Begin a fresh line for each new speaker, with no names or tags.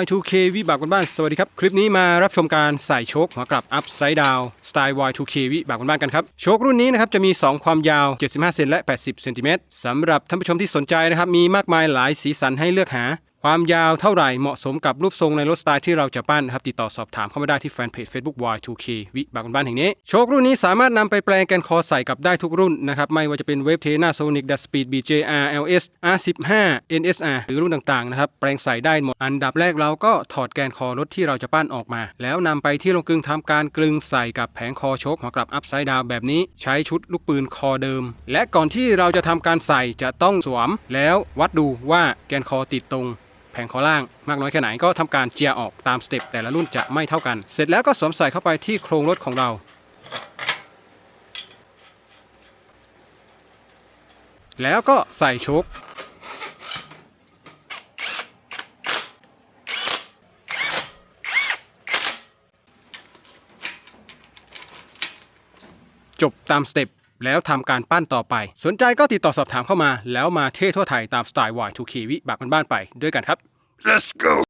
Y2K วิบากบ้าน สวัสดีครับ คลิปนี้มารับชมการใส่โชคหัวกลับ Upside Down สไตล์ Y2K วิบากบ้านกันครับ โชครุ่นนี้นะครับจะมี 2 ความยาว 75 เซนและ 80 เซนติเมตรสำหรับท่านผู้ชมที่สนใจนะครับ มีมากมายหลายสีสันให้เลือกหา ความยาวเท่าไหร่เหมาะสมกับรูปทรงในรถสไตล์ที่เราจะปั้นนะครับติดต่อสอบถามเข้ามาได้ที่แฟนเพจ Facebook Y2K วิบากบ้านแห่งนี้โชครุ่นนี้สามารถนำไปแปลงแกนคอใส่กับได้ทุกรุ่นนะครับไม่ว่าจะเป็นเวฟเทน่าโซนิกดัสปีด BJR LS R15 NSR หรือรุ่นต่างๆนะครับแปลงใส่ได้หมดอันดับแรกเราก็ถอดแกนคอรถที่เราจะปั้นออกมา แล้วนำไปที่โรงกลึงทำการกลึงใส่กับแผงคอโชคหัวกลับอัพไซด์ดาวแบบนี้ ใช้ชุดลูกปืนคอเดิม และก่อนที่เราจะทำการใส่จะต้องสวม แล้ววัดดูว่าแกนคอติดตรง แผงคอล่างมากน้อยแค่ไหนก็ทำการเจียออกตามสเต็ปแต่ละรุ่นจะไม่เท่ากัน เสร็จแล้วก็สวมใส่เข้าไปที่โครงรถของเรา แล้วก็ใส่โชคจบตามสเต็ป แล้วทำการปั้นต่อไป สนใจก็ติดต่อสอบถามเข้ามา แล้วมาเท่ทั่วไทยตามสไตล์ Y2K วิบากบ้านๆไปด้วยกันครับ Let's go